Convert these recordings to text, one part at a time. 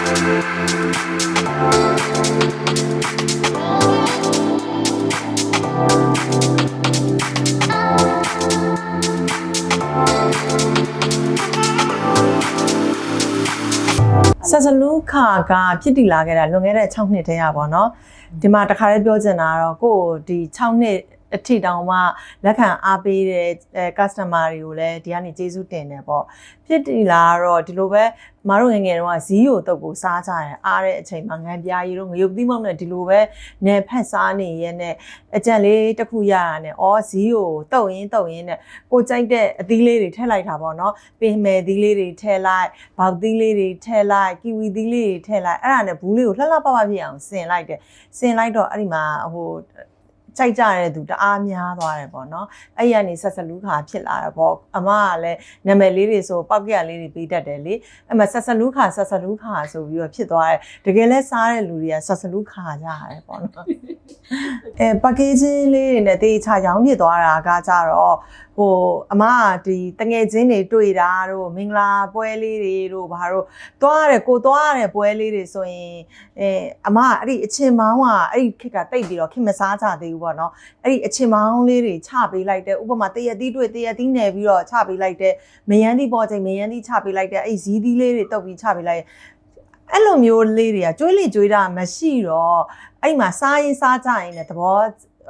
ဆက်စလူခါကဖြစ်တည်လာခဲ့တာလွန်ခဲ့တဲ့6နှစ်တည်းရပါတော့ဒီမှာတခါလေးပြောချင်တာကတော့ကိုယ့်ကိုဒီ6နှစ် အထိတောင်မှလက်ခံအားပေးတဲ့အဲ customer တွေကိုလည်းဒီကနေကျေးဇူးတင်တယ်ပေါ့ဖြစ်တည်လာတော့ဒီလိုပဲမတို့ငယ်ငယ်တုန်းကဇီးကိုတုတ်ကိုစားကြတယ်အားတဲ့အချိန်မှာငံပြားရီတို့ငရုတ်သီးမောက်နဲ့ဒီလိုပဲနယ်ဖက်စားနေရဲနဲ့အကြံလေးတစ်ခုရရနဲ့အော်ဇီးကိုတုတ်ရင်းတုတ်ရင်းနဲ့ကိုကြိုက်တဲ့အသီးလေးတွေထည့်လိုက်တာပေါ့နော်ပင်မယ်သီးလေးတွေထည့်လိုက်ဘောက်သီးလေးတွေထည့်လိုက်ကီဝီသီးလေးတွေထည့်လိုက်အဲ့ဒါနဲ့ဘူးလေးကိုလှလှပပဖြစ်အောင်ဆင်လိုက်တယ်ဆင်လိုက်တော့အဲ့ဒီမှာဟို ကြိုက်ကြတဲ့သူတအားများသွားတယ်ပေါ့နော်အဲ့ရနေဆက်စလူးခါဖြစ်လာတယ်ပေါ့အမကလည်းနာမည်လေးတွေဆိုပောက်ကရလေးတွေပေးတတ်တယ်လေအဲ့မှာဆက်စလူးခါဆက်စလူးခါဆိုပြီးတော့ဖြစ်သွားတယ်တကယ်လဲစားတဲ့လူတွေကဆက်စလူးခါကြရတယ်ပေါ့နော်အဲ packaging လေးတွေနဲ့တေးချရောင်းဖြစ်သွားတာကကြတော့ဟိုအမကဒီတငယ်ချင်းတွေတွေ့တာတို့မင်္ဂလာပွဲလေးတွေတို့ဘာတို့သွားရတယ်ကိုသွားရတဲ့ပွဲလေးတွေဆိုရင်အဲအမကအဲ့ဒီအချင်းမောင်းကအဲ့ဒီခက်ကတိတ်ပြီးတော့ခင်မစားကြသေးဘူးပေါ့နော်အဲ့ဒီအချင်းမောင်းလေးတွေချပေးလိုက်တဲ့ဥပမာတရက်သီးတွေ့တရက်သီးနယ်ပြီးတော့ချပေးလိုက်တဲ့မယန်းသီးပေါ်ချိန်မယန်းသီးချပေးလိုက်တဲ့အဲ့ဒီဇီးသီးလေးတွေတုပ်ပြီးချပေးလိုက်အဲ့လိုမျိုးလေးတွေကကျွေးလေကျွေးတာမရှိတော့အဲ့မှာစားရင်စားကြရင်လည်းသဘော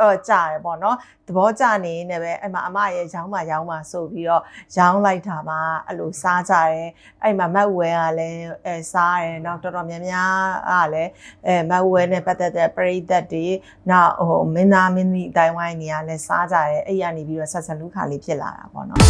အော်ကြတယ်ပေါ့နော်သဘောကျနေနေပဲအဲ့မှာအမရဲ့ရောင်းမှရောင်းမှဆိုပြီးတော့ရောင်းလိုက်တာမှအဲ့လိုစားကြတယ်အဲ့မှာမတ်ဝဲကလည်းအဲစားတယ်နောက်တော်တော်များများကလည်းအဲမတ်ဝဲနဲ့ပတ်သက်တဲ့ပရိသတ်တွေနောက်ဟိုမင်းသားမင်းသမီးအတိုင်းဝိုင်းတွေကလည်းစားကြတယ်အဲ့ရနေပြီးတော့ဆက်ဆက်လူခါလေးဖြစ်လာတာပေါ့နော်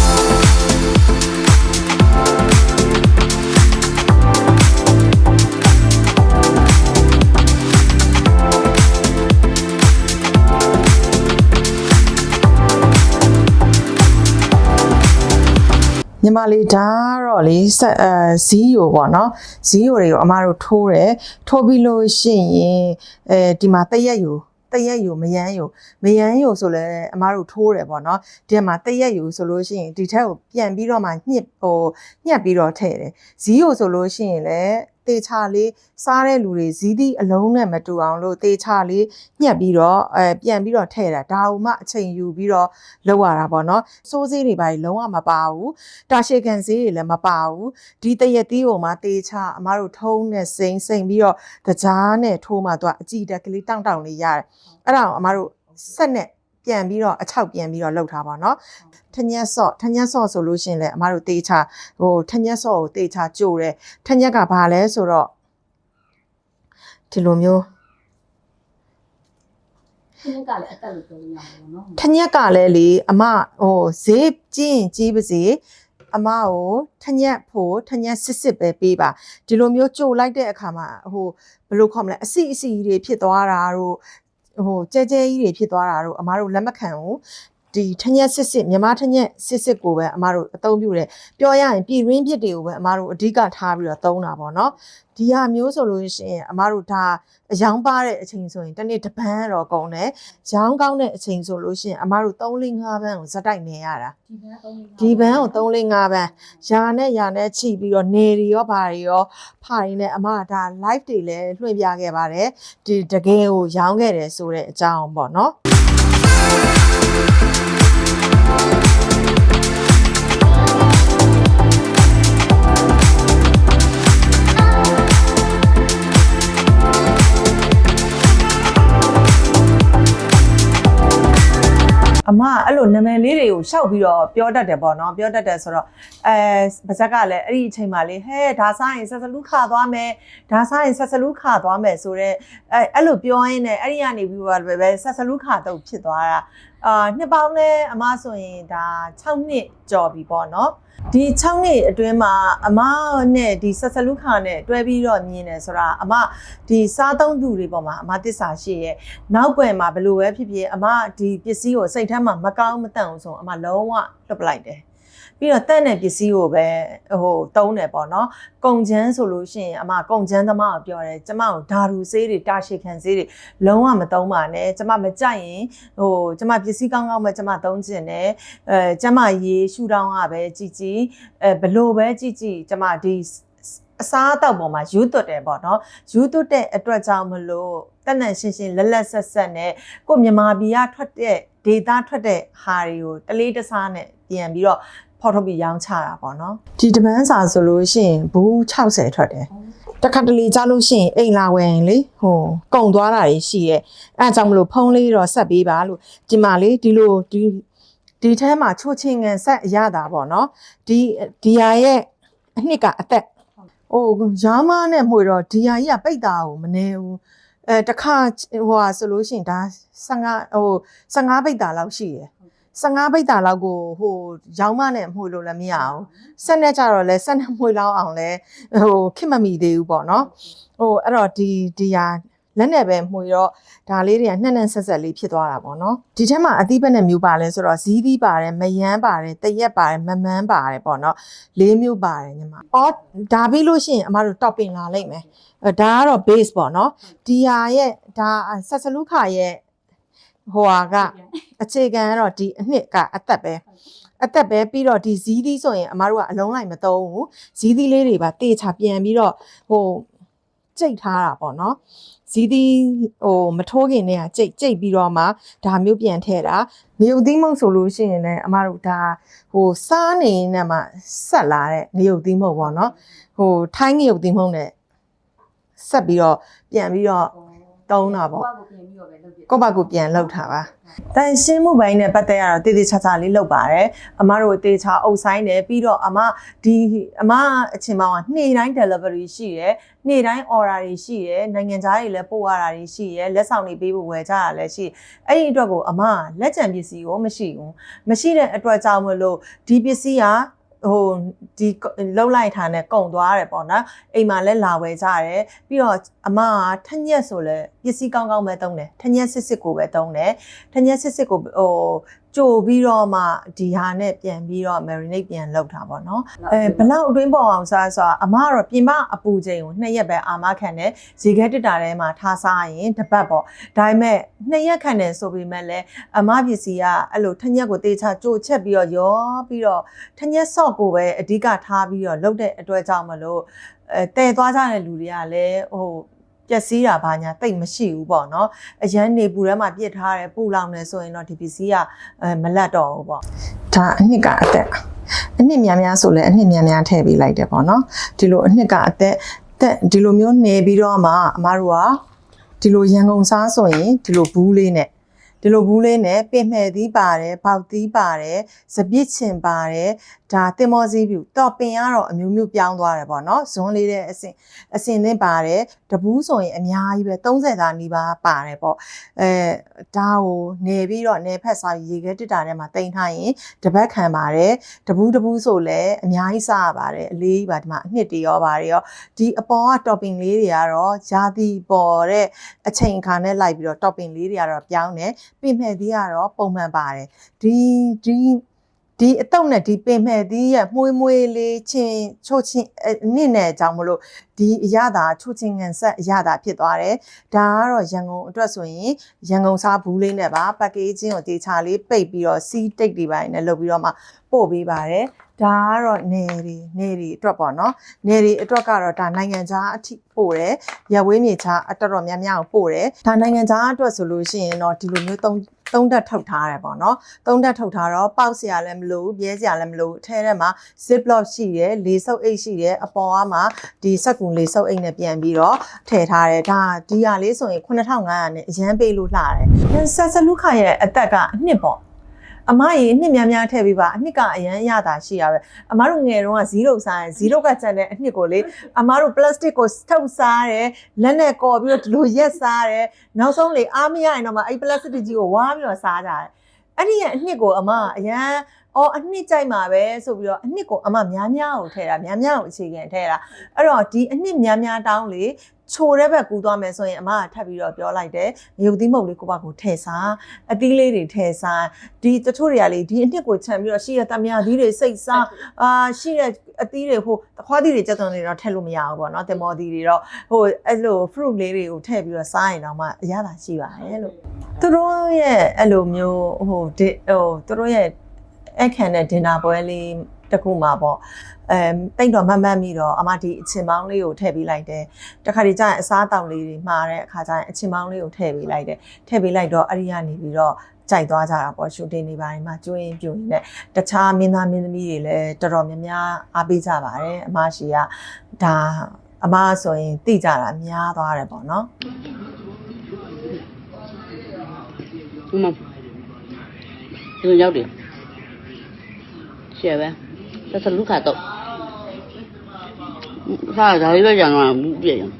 ညီမလေးဒါတော့လေဆက်အဲဇီးယိုပေါ့နော်ဇီးယိုတွေကိုအမတို့ထိုးတယ်ထိုးပြီးလို့ရှိရင်အဲဒီမှာတရက်ယိုတရက်ယိုမယန်းယိုမယန်းယိုဆိုလဲအမတို့ထိုးတယ်ပေါ့နော်ဒီမှာတရက်ယိုဆိုလို့ရှိရင်ဒီထက်ကိုပြန်ပြီးတော့မှညှစ်ဟိုညှက်ပြီးတော့ထည့်တယ်ဇီးယိုဆိုလို့ရှိရင်လည်း တေချာလေးစားတဲ့လူတွေဇီးသီးအလုံးနဲ့မတူအောင်လို့တေချာလေးညှက်ပြီးတော့အဲပြန်ပြီးတော့ထည့်တာဒါမှအချိန်ယူပြီးတော့လောက်ရတာပေါ့နော်စိုးစေးတွေပါလုံးဝမပါဘူးတာရှေကန်ဈေးတွေလည်းမပါဘူးဒီတရက်သီးကိုမှတေးချအမားတို့ထုံးနဲ့စိမ့်စိမ့်ပြီးတော့တကြားနဲ့ထိုးမှသူကအကြည့်တက်ကလေးတောင့်တောင့်လေးရတယ်အဲ့ဒါကိုအမားတို့ဆက်နဲ့ ပြန်ပြီးတော့အချောက်ပြန်ပြီးတော့လှုပ်ထားပါတော့ထညက်ဆော့ထညက်ဆော့ဆိုလို့ရှိရင်လည်းအမားတို့တေးချဟိုထညက်ဆော့ကိုတေးချကြို့တယ်ထညက်ကဘာလဲဆိုတော့ဒီလိုမျိုးခင်းကလည်းအတက်လို့ပြောရအောင်နော်ထညက်ကလည်းလေအမဟိုဈေးကျင်းကြီးပါစေအမကိုထညက်ဖို့ထညက်စစ်စစ်ပဲပေးပါဒီလိုမျိုးကြိုလိုက်တဲ့အခါမှာဟိုဘယ်လိုခေါ်မလဲအစီအစီတွေဖြစ်သွားတာတို့ ဟိုကြဲကြဲကြီးတွေဖြစ်သွားတာတို့အမတို့လက်မခံဘူး ဒီထညက်စစ်စစ်မြမထညက်စစ်စစ်ကိုပဲအမတို့အသုံးပြုတယ်ပြောရရင်ပြည်ရင်းပြစ်တွေကိုပဲအမတို့အဓိကထားပြီးတော့သုံးတာပေါ့နော်ဒီဟာမျိုးဆိုလို့ရှိရင်အမတို့ဒါအယောင်ပါတဲ့အချိန်ဆိုရင်တစ်နေ့တစ်ပန်းတော့ကုန်တယ်ရောင်းကောင်းတဲ့အချိန်ဆိုလို့ရှိရင်အမတို့3 4 5ဘန်းကိုဇက်တိုက်နေရတာဒီဘန်းသုံးလေးဒီဘန်းကို3 4 5ဘန်းယာနဲ့ယာနဲ့ချိပြီးတော့နေတွေရောဘာတွေရောဖာရင်းနဲ့အမကဒါ live တွေလည်းလွှင့်ပြခဲ့ပါတယ်ဒီတကယ်ကိုရောင်းခဲ့တယ်ဆိုတဲ့အကြောင်းပေါ့နော် အမကအဲ့လိုနာမည်လေးတွေကိုရှောက်ပြီးတော့ပြောတတ်တယ်ပေါ့နော်ပြောတတ်တယ်ဆိုတော့အဲပါဇက်ကလည်းအဲ့ဒီအချိန်မှာလေဟဲဒါစားရင်ဆက်စလူးခါသွားမယ်ဒါစားရင်ဆက်စလူးခါသွားမယ်ဆိုတော့အဲအဲ့လိုပြောရင်းနဲ့အဲ့ဒီကနေပြီးတော့ပဲဆက်စလူးခါတော့ဖြစ်သွားတာ အာနှစ်ပေါင်းနဲ့အမဆိုရင်ဒါ6နှစ်ကျော်ပြီပေါ့နော်ဒီ6နှစ်အတွင်းမှာအမနဲ့ဒီဆက်စလူးခါနဲ့တွဲပြီးတော့မြင်တယ်ဆိုတာအမဒီစားသုံးသူတွေပေါ်မှာအမတစ္ဆာရှိရဲ့နောက်ွယ်မှာဘယ်လိုပဲဖြစ်ဖြစ်အမဒီပစ္စည်းကိုစိတ်ထဲမှာမကောင်းမတန့်အောင်ဆိုအမလုံးဝလွတ်ပလိုက်တယ် ပြီးတော့တန့်တဲ့ပစ္စည်းကိုပဲဟိုတုံးတယ်ပေါ့နော်ကုံချမ်းဆိုလို့ရှိရင်အမကုံချမ်းသမားကိုပြောတယ်ကျမကိုဓာတူဆေးတွေတာရှည်ခံဆေးတွေလုံးဝမတုံးပါနဲ့ကျမမကြိုက်ရင်ဟိုကျမပစ္စည်းကောင်းကောင်းပဲကျမတုံးကျင်တယ်အဲကျမရေရှူတောင်းကပဲကြည်ကြည်အဲဘလို့ပဲကြည်ကြည်ကျမဒီအစားအသောက်ပေါ်မှာယူသွတ်တယ်ပေါ့နော်ယူသွတ်တဲ့အတွက်ကြောင့်မလို့တက်နန်ရှင်းရှင်းလက်လက်ဆက်ဆက်နဲ့ကိုမြန်မာပြည်ကထွက်တဲ့ဒေတာထွက်တဲ့ဟာတွေကိုတလေးတစားနဲ့ပြန်ပြီးတော့ ဖော်ထုတ်ပြီးရောင်းချတာပေါ့နော်ဒီတပန်းစာဆိုလို့ရှိရင်ဘူး60ထွက်တယ်တခါတလေကြားလို့ရှိရင်အိမ်လာဝင်လေဟိုကုံသွားတာတွေရှိရဲ့အဲအကြောင့်မလို့ဖုံးလေးတော့ဆက်ပေးပါလို့ဒီမှာလေဒီလိုဒီဒီထဲမှာချိုချင်းငံဆက်အရတာပေါ့နော်ဒီဒီဟာရဲ့အနှစ်ကအသက်ဟိုရောင်းမနဲ့မှွေတော့ဒီဟာကြီးကပိတ်တာကိုမနေဘူးအဲတခါဟိုဟာဆိုလို့ရှိရင်ဒါ15ဟို15ပိတ်တာလောက်ရှိရယ် 15ပိတ်တာလောက်ကိုဟိုရောင်းမနဲ့မှွေလို့လည်းမရအောင်ဆက်နဲ့ကြတော့လဲဆက်နဲ့မှွေလောက်အောင်လဲဟိုခက်မမီသေးဘူးပေါ့နော်ဟိုအဲ့တော့ဒီဒီဟာလက်နဲ့ပဲမှွေတော့ဒါလေးတွေကနှက်နှက်ဆက်ဆက်လေးဖြစ်သွားတာပေါ့နော်ဒီထဲမှာအသီးပဲနဲ့မျိုးပါလဲဆိုတော့ဇီးသီးပါတယ်မယမ်းပါတယ်တရက်ပါတယ်မမန်းပါတယ်ပေါ့နော်လေးမျိုးပါတယ်ညီမအော်ဒါပြီးလို့ရှိရင်အမတို့ topping လာလိုက်မယ်အဲဒါကတော့ base ပေါ့နော်ဒီဟာရဲ့ဒါဆက်စလူခါရဲ့ ဟိုဟာကအခြေခံကတော့ဒီအနှစ်ကအသက်ပဲအသက်ပဲပြီးတော့ဒီဇီးသီးဆိုရင်အမတို့ကအလုံးလိုက်မသုံးဘူးဇီးသီးလေးတွေပါတေချာပြန်ပြီးတော့ဟိုကြိတ်ထားတာပေါ့နော်ဇီးသီးဟိုမထိုးခင်တည်းကကြိတ်ကြိတ်ပြီးတော့မှဒါမျိုးပြန်ထည့်တာငရုတ်သီးမုံဆိုလို့ရှိရင်လည်းအမတို့ဒါဟိုစားနေနေမှဆက်လာတဲ့ငရုတ်သီးမုံပေါ့နော်ဟိုထိုင်းငရုတ်သီးမုံနဲ့ဆက်ပြီးတော့ပြန်ပြီးတော့ တုံးတာပေါ့ကိုယ့်ကိုပြန်ပြီးတော့ပဲလုပ်ပြကိုယ့်ဘက်ကိုပြန်လှုပ်တာပါတန်ရှင်းမှုပိုင်းနဲ့ပတ်သက်ရတော့တည်တည်ချာချာလေးလုပ်ပါတယ်အမတို့တေချာအုပ်ဆိုင်တယ်ပြီးတော့အမဒီအမအချင်းမောင်ကနေ့တိုင်း delivery ရှိတယ်နေ့တိုင်း order တွေရှိတယ်နိုင်ငံခြားတွေလည်းပို့ရတာတွေရှိတယ်လက်ဆောင်တွေပေးဖို့ဝယ်ကြတာလည်းရှိအဲ့ဒီအတွက်ကိုအမလက်ကျန်ပစ္စည်းကိုမရှိဘူးမရှိတဲ့အတွက်ကြောင့်မလို့ဒီပစ္စည်းက ဟိုဒီလှုပ်လိုက်တာနဲ့ကုံသွားတယ်ပေါ့နော်အိမ်မှာလည်းလာဝယ်ကြတယ်ပြီးတော့အမကထက်ညက်ဆိုလဲပစ္စည်းကောင်းကောင်းပဲတုံးတယ်ထက်ညက်စစ်စစ်ကိုပဲတုံးတယ်ထက်ညက်စစ်စစ်ကိုဟို ကြိုပြီးတော့မှဒီဟာနဲ့ပြန်ပြီးတော့ marinate ပြန်လုပ်တာပေါ့နော်အဲဘလောက်အတွင်းပေါ်အောင်စားဆိုတာအမကတော့ပြင်ပအပူချိန်ကိုနှစ်ရက်ပဲအာမခံတယ်ဇေခဲတစ်တာထဲမှာထားစားရင်တစ်ပတ်ပေါ့ဒါပေမဲ့နှစ်ရက်ခံတယ်ဆိုပေမဲ့လည်းအမပစ္စည်းကအဲ့လိုထက်ညက်ကိုတေချာကြိုချက်ပြီးတော့ရောပြီးတော့ထက်ညက်ဆော့ကိုပဲအဓိကထားပြီးတော့လုပ်တဲ့အတွက်ကြောင့်မလို့အဲတည်သွားကြတဲ့လူတွေကလည်းဟို ပျက်စီးတာဘာညာတိတ်မရှိဘူးပေါ့နော်အရန်နေပူထဲမှာပြစ်ထားတယ်ပူလောင်နေဆိုရင်တော့ဒီပစ္စည်းကအဲမလတ်တော့ဘူးပေါ့ဒါအနှစ်ကအသက်အနှစ်များများဆိုလဲအနှစ်များများထည့်ပေးလိုက်တယ်ပေါ့နော်ဒီလိုအနှစ်ကအသက်သက်ဒီလိုမျိုးနေပြီးတော့မှအမားတို့ကဒီလိုရန်ကုန်စားဆိုရင်ဒီလိုဘူးလေးနဲ့ ဒီလိုဘူးလေးနဲ့ပင်မဲ့သီးပါတယ်ပေါက်သီးပါတယ်စပစ်ချင်ပါတယ်ဒါတင်မောစည်းပြူတော့ပင်ကတော့အမျိုးမျိုးပြောင်းသွားတယ်ပေါ့နော်ဇွန်းလေးတဲ့အစင်အစင်နဲ့ပါတယ်တဘူးဆိုရင်အများကြီးပဲ30သားနီးပါးပါတယ်ပေါ့အဲဒါကိုနေပြီးတော့နေဖက်စားရေခဲတစ်တာထဲမှာတင်ထားရင်တပတ်ခံပါတယ်တဘူးတဘူးဆိုလည်းအများကြီးစားရပါတယ်အလေးကြီးပါဒီမှာအနှစ်တရောပါတယ်ရောဒီအပေါ်က topping လေးတွေကတော့ဂျာတိပေါ်တဲ့အချိန်အခါနဲ့လိုက်ပြီးတော့ topping လေးတွေကတော့ပြောင်းတယ်ပြင်မဲ့သီးကတော့ပုံမှန်ပါတယ်ဒီဒီ ဒီအတုံးနဲ့ဒီပင်မဲ့သီးရဲ့မှုေးမွေးလေးချင်းချို့ချင်းအနစ်နဲ့အကြောင်းမလို့ဒီအရသာချို့ချင်းငံဆက်အရသာဖြစ်သွားတယ်ဒါကတော့ရန်ကုန်အတွက်ဆိုရင်ရန်ကုန်စားဘူးလေးနဲ့ပါ packaging ကိုတေချာလေးပိတ်ပြီးတော့စီးတိတ်တွေပိုင်းနဲ့လုပ်ပြီးတော့မှပို့ပေးပါတယ်ဒါကတော့နေတွေနေတွေအတွက်ပေါ့နော်နေတွေအတွက်ကတော့ဒါနိုင်ငံခြားအထိပို့တယ်ရဝေးမြေခြားအတော်တော်များများကိုပို့တယ်ဒါနိုင်ငံခြားအတွက်ဆိုလို့ရှိရင်တော့ဒီလိုမျိုး သုံးသုံးတက်ထုတ်ထားတယ်ပေါ့နော်သုံးတက်ထုတ်ထားတော့ပေါက်စရာလည်းမလိုဘူးပြဲစရာလည်းမလိုဘူးအထဲထဲမှာ zip lock ရှိတယ်လေဆုပ်အိတ်ရှိတယ်အပေါ်ကမှဒီစက်ကူလေဆုပ်အိတ်နဲ့ပြန်ပြီးတော့ထည့်ထားတယ်ဒါဒီဟာလေးဆိုရင်9500နဲ့အရန်ပေးလို့လှတယ်ဆက်စလူခရဲ့အသက်ကအနှစ်ပေါ့ အမကြီးအနှစ်များများထည့်ပေးပါအနှစ်ကအရန်ရတာရှိရပဲအမတို့ငယ်တုန်းက0စားရင်0ကကျန်တဲ့အနှစ်ကိုလေအမတို့ plastic ကိုထုတ်စားတယ်လက်နဲ့ကော်ပြီးတော့ဒီလိုရက်စားတယ်နောက်ဆုံးလေအားမရရင်တော့မှအဲ့ plastic ကြီးကိုဝါးပြီးတော့စားကြတယ်အဲ့ဒီရဲ့အနှစ်ကိုအမအရန် အော်အနှစ်ကြိုက်မှာပဲဆိုပြီးတော့အနှစ်ကိုအမများများကိုထည့်တာများများကိုအခြေခံထည့်တာအဲ့တော့ဒီအနှစ်များများတောင်းလေချိုတဲ့ဘက်ကူးသွားမယ်ဆိုရင်အမကထပ်ပြီးတော့ပြောလိုက်တယ်ငရုတ်သီးမုတ်လေးကိုပါကိုထည့်စားအသီးလေးတွေထည့်စားဒီတချို့တွေကလေဒီအနှစ်ကိုခြံပြီးတော့ရှိရတမယာသီးတွေစိတ်စားအာရှိရအသီးတွေဟိုတခွားသီးတွေကြက်သွန်တွေတော့ထည့်လို့မရဘူးပေါ့နော်တင်မောသီးတွေတော့ဟိုအဲ့လို fruit လေးတွေကိုထည့်ပြီးတော့စားရင်တော့မှအရသာရှိပါတယ်လို့သူတို့ရဲ့အဲ့လိုမျိုးဟိုဒီဟိုသူတို့ရဲ့ အခမ်းနဲ့ဒင်နာပွဲလေးတစ်ခုမှာပေါ့အဲတိတ်တော့မတ်မတ်မိတော့အမဒီအချင်ပေါင်းလေးကိုထည့်ပေးလိုက်တယ်တခါဒီကျရင်အစားအသောက်လေးတွေမှားတဲ့အခါကျရင်အချင်ပေါင်းလေးကိုထည့်ပေးလိုက်တယ်ထည့်ပေးလိုက်တော့အဲ့ဒီကနေပြီးတော့ကြိုက်သွားကြတာပေါ့ရှူတင်နေပါတယ်မှာကျွင်းပြူနေနဲ့တခြားမင်းသားမင်းသမီးတွေလည်းတော်တော်များများအားပေးကြပါတယ်အမရှိကဒါအမဆိုရင်သိကြတာများသွားတယ်ပေါ့နော်ဒီမှာဒီလိုရောက်တယ် ရှယ်ပဲသက်သလူခါတော့စားဒါလေးပဲကြံတော့ဘူးပြည့်ရင်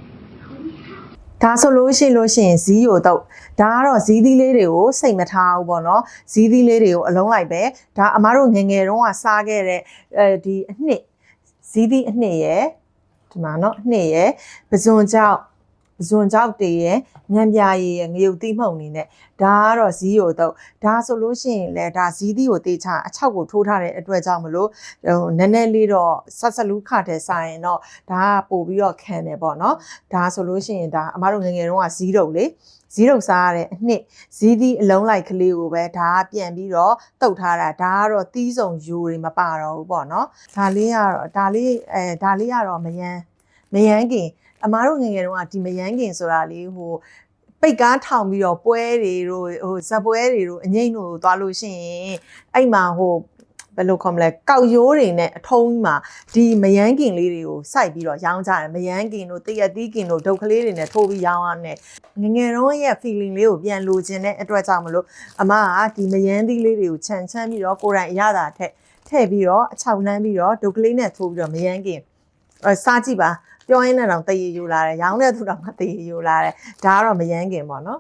ဒါဆိုလို့ရှိလို့ရှိရင်ဇီးကိုတော့ဒါကတော့ဇီးသီးလေးတွေကိုစိတ်မထားဘူးပေါ့နော်ဇီးသီးလေးတွေကိုအလုံးလိုက်ပဲဒါအမားတို့ငယ်ငယ်တုန်းကစားခဲ့တဲ့အဲဒီအနှစ်ဇီးသီးအနှစ်ရယ်ဒီမှာနော်အနှစ်ရယ်ပဇွန်ကြောက်ပ ဇွန်ကြောက်တွေရယ်ညံပြာရည်ရယ်ငရုတ်သီးမှုန်နေနဲ့ဒါကတော့ဇီးကိုတော့ဒါဆိုလို့ရှိရင်လေဒါဇီးသီးကိုတေချာအချောက်ကိုထိုးထားတဲ့အတွက်ကြောင့်မလို့ဟိုနည်းနည်းလေးတော့ဆက်ဆက်လူးခတဲ့ဆိုင်ရင်တော့ဒါကပို့ပြီးတော့ခံတယ်ပေါ့နော်ဒါဆိုလို့ရှိရင်ဒါအမတို့ငယ်ငယ်တုန်းကဇီးတုပ်လေဇီးတုပ်စားရတဲ့အနှစ်ဇီးသီးအလုံးလိုက်ကလေးကိုပဲဒါကပြန်ပြီးတော့တုပ်ထားတာဒါကတော့တီးစုံယူတွေမပါတော့ဘူးပေါ့နော်ဒါလေးကတော့ဒါလေးအဲဒါလေးကတော့မယန်းမယန်းကင် အမတို့ငယ်ငယ်တုန်းကဒီမယန်းကင်ဆိုတာလေးဟိုပိတ်ကားထောင်ပြီးတော့ပွဲတွေတို့ဟိုဇက်ပွဲတွေတို့အငိမ့်တို့သွားလို့ရှိရင်အဲ့မှာဟိုဘယ်လိုခေါ်မလဲကောက်ရိုးတွေနဲ့အထုံးကြီးမှာဒီမယန်းကင်လေးတွေကိုစိုက်ပြီးတော့ရောင်းကြတယ်မယန်းကင်တို့တရက်သီးကင်တို့ဒုတ်ကလေးတွေနဲ့ထိုးပြီးရောင်းရတဲ့ငယ်ငယ်တုန်းရဲ့ feeling လေးကိုပြန်လိုချင်တဲ့အတွက်ကြောင့်မလို့အမကဒီမယန်းသီးလေးတွေကိုခြံချမ်းပြီးတော့ကိုယ်တိုင်အရသာထက်ထည့်ပြီးတော့အချောက်နှမ်းပြီးတော့ဒုတ်ကလေးနဲ့ထိုးပြီးတော့မယန်းကင်အဲစားကြည့်ပါ ပြောရင်းနဲ့တော့တရေယူလာတယ်ရောင်းတဲ့သူတော့မတရေယူလာတယ်ဒါကတော့မယန်းကင်ပေါ့နော်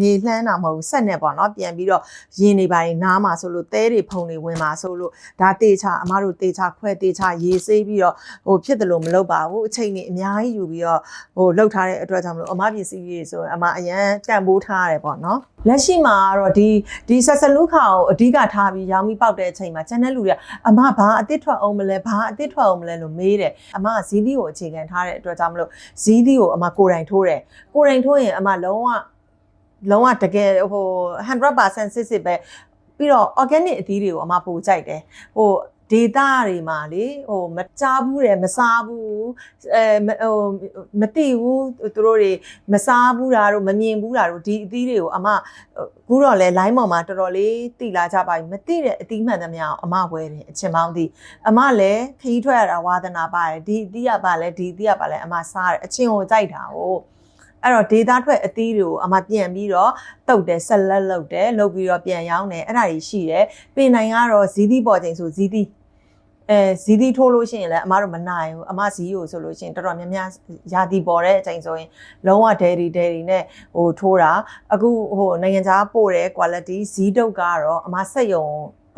နေလှမ်းတာမဟုတ်ဘူးဆက်နဲ့ပေါ့နော်ပြန်ပြီးတော့ရင်နေပါရင်နားမှာဆိုလို့သဲတွေဖုံတွေဝင်မှာဆိုလို့ဒါတေချာအမတို့တေချာခွဲတေချာရေးဆေးပြီးတော့ဟိုဖြစ်တယ်လို့မလုပ်ပါဘူးအချိန်ကြီးအများကြီးယူပြီးတော့ဟိုလှုပ်ထားတဲ့အတွက်ကြောင့်မလို့အမပစ္စည်းတွေဆိုရင်အမအရန်တန်ဖိုးထားရတယ်ပေါ့နော်လက်ရှိမှာကတော့ဒီဒီဆက်ဆလူခါကိုအဓိကထားပြီးရောင်းပြီးပောက်တဲ့အချိန်မှာကျန်တဲ့လူတွေကအမဘာအစ်စ်ထွက်အောင်မလဲဘာအစ်စ်ထွက်အောင်မလဲလို့မေးတယ်အမကဇီးသီးကိုအခြေခံထားတဲ့အတွက်ကြောင့်မလို့ဇီးသီးကိုအမကိုယ်တိုင်ထိုးတယ်ကိုယ်တိုင်ထိုးရင်အမလုံးဝ လုံးဝတကယ်ဟို100%စစ်စစ်ပဲပြီးတော့ organic အသီးတွေကိုအမပိုကြိုက်တယ်ဟိုဒေတာတွေမှာလေဟိုမကြားဘူးတယ်မစားဘူးအဲမဟိုမသိဘူးသူတို့တွေမစားဘူးတာတို့မမြင်ဘူးတာတို့ဒီအသီးတွေကိုအမခုတော့လဲ line ပေါ်မှာတော်တော်လေးတိလာကြပါပြီမသိတဲ့အသီးမှန်သမျှကိုအမဝဲတယ်အချင်ပေါင်းသီးအမလည်းခရီးထွက်ရတာဝါသနာပါတယ်ဒီအသီးကပါလဲဒီအသီးကပါလဲအမစားတယ်အချင်းကိုကြိုက်တာဟုတ် အဲ့တော့ data ထွက်အသီးတွေကိုအမပြန်ပြီးတော့တုတ်တယ်ဆက်လက်လုပ်တယ်လုပ်ပြီးတော့ပြန်ရောင်းတယ်အဲ့ဒါကြီးရှိတယ်ပင်နိုင်ကတော့ဇီးသီးပေါ်ချိန်ဆိုဇီးသီးအဲဇီးသီးထိုးလို့ရှိရင်လည်းအမတို့မနိုင်ဘူးအမဇီးကိုဆိုလို့ရှိရင်တော်တော်များများယာတီပေါ်တဲ့အချိန်ဆိုရင်လုံးဝ dairy dairy နဲ့ဟိုထိုးတာအခုဟိုနိုင်ငံခြားပို့တဲ့ quality ဇီးတုတ်ကတော့အမစက်ယုံ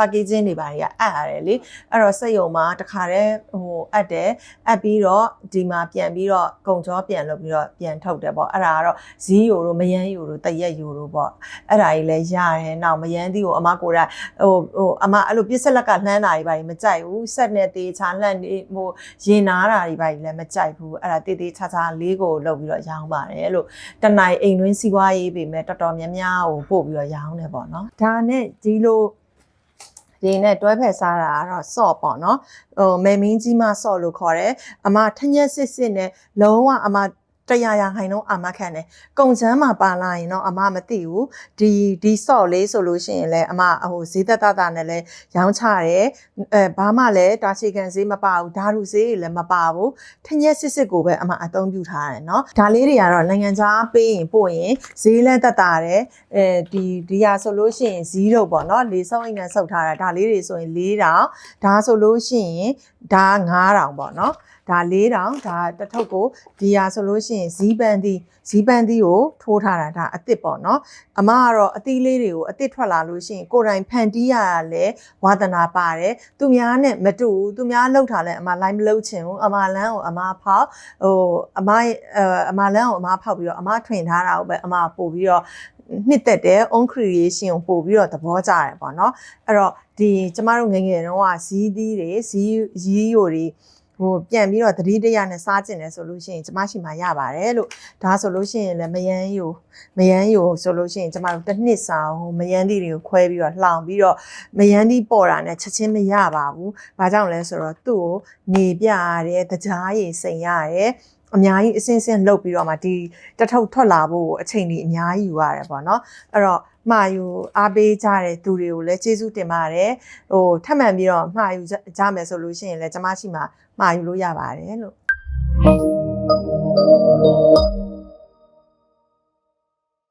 packaging တွေပါတွေကအပ်ရတယ်လေအဲ့တော့စက်ယုံမှာတခါတည်းဟိုအပ်တယ်အပ်ပြီးတော့ဒီမှာပြန်ပြီးတော့ကုံကြောပြန်လုပ်ပြီးတော့ပြန်ထုတ်တယ်ပေါ့အဲ့ဒါကတော့ဇီးယိုတို့မယန်းယိုတို့တရက်ယိုတို့ပေါ့အဲ့ဒါကြီးလည်းရတယ်နောက်မယန်းသီးကိုအမကိုယ်တိုင်ဟိုဟိုအမအဲ့လိုပြစ်ဆက်လက်ကလှမ်းတာတွေပါမကြိုက်ဘူးဆက်နဲ့တေးချာလှမ်းနေဟိုရင်နာတာတွေပါလည်းမကြိုက်ဘူးအဲ့ဒါတေးသေးချာချာလေးကိုလုပ်ပြီးတော့ရောင်းပါတယ်လို့တနိုင်အိမ်တွင်းစီးပွားရေးပေမဲ့တော်တော်များများဟိုပို့ပြီးတော့ရောင်းတယ်ပေါ့နော်ဒါနဲ့ဒီလို ဒီနဲ့တွဲဖက်စားတာကတော့ဆော့ပေါ့နော်ဟိုမေမင်းကြီးမဆော့လို့ခေါ်တယ်အမထညက်စစ်စစ်နဲ့လုံးဝအမ တရားရခိုင်တော့အမခံတယ်ကုံချမ်းမှာပါလာရင်တော့အမမသိဘူးဒီဒီဆော့လေးဆိုလို့ရှိရင်လည်းအမဟိုဈေးသက်သက်တာနဲ့လည်းရောင်းချတယ်အဲဘာမှလည်းတာချီကန်ဈေးမပါဘူးဓာတုဈေးလည်းမပါဘူးထညက်စစ်စစ်ကိုပဲအမအသုံးပြုထားတယ်เนาะဒါလေးတွေကတော့နိုင်ငံခြားပေးရင်ပို့ရင်ဈေးလည်းသက်တာတယ်အဲဒီဒီဟာဆိုလို့ရှိရင်0ပေါ့เนาะလေးဆုံးအိမ်နဲ့ဆုပ်ထားတာဒါလေးတွေဆိုရင်4000ဒါဆိုလို့ရှိရင်ဒါ9000ပေါ့เนาะ ဒါ4000ဒါတထုပ်ကိုဒီဟာဆိုလို့ရှိရင်ဇီးပန်းသီးဇီးပန်းသီးကိုထိုးထားတာဒါအစ်စ်ပေါ့နော်အမကတော့အသီးလေးတွေကိုအစ်စ်ထွက်လာလို့ရှိရင်ကိုယ်တိုင်ဖန်တီးရတာလဲဝါသနာပါတယ်သူများနဲ့မတူဘူးသူများလှုပ်ထားလဲအမလိုင်းမလှုပ်ချင်ဘူးအမလန်းကိုအမဖောက်ဟိုအမအမလန်းကိုအမဖောက်ပြီးတော့အမထွင်ထားတာကိုပဲအမပို့ပြီးတော့နှစ်သက်တယ် on creation ကိုပို့ပြီးတော့သဘောကျတယ်ပေါ့နော်အဲ့တော့ဒီကျမတို့ငငယ်တုန်းကဇီးသီးတွေဇီးဇီးရိုတွေ ဟိုပြန်ပြီးတော့သတိတရားနဲ့စားကျင်တယ်ဆိုလို့ရှိရင်ကျမရှိမှရပါတယ်လို့ဒါဆိုလို့ရှိရင်လည်းမယန်းယူမယန်းယူဆိုလို့ရှိရင်ကျမတို့တစ်နှစ်စာဟိုမယန်းသီးတွေကိုခွဲပြီးတော့လှောင်ပြီးတော့မယန်းသီးပေါ်တာနဲ့ချက်ချင်းမရပါဘူး။ဘာကြောင့်လဲဆိုတော့သူ့ကိုနေပြရတယ်တကြားရည်စိန်ရတယ်အများကြီးအစင်းစင်းလှုပ်ပြီးတော့မှဒီတထုပ်ထွက်လာဖို့အချိန်ကြီးအများကြီးယူရတယ်ပေါ့နော်အဲ့တော့ မှာယူအားပေးကြတဲ့သူတွေကိုလည်းကျေးဇူးတင်ပါတယ်ဟိုထပ်မံပြီးတော့မှာယူကြမယ်ဆိုလို့ရှိရင်လည်းကျမရှိမှာမှာယူလို့ရပါတယ်လို့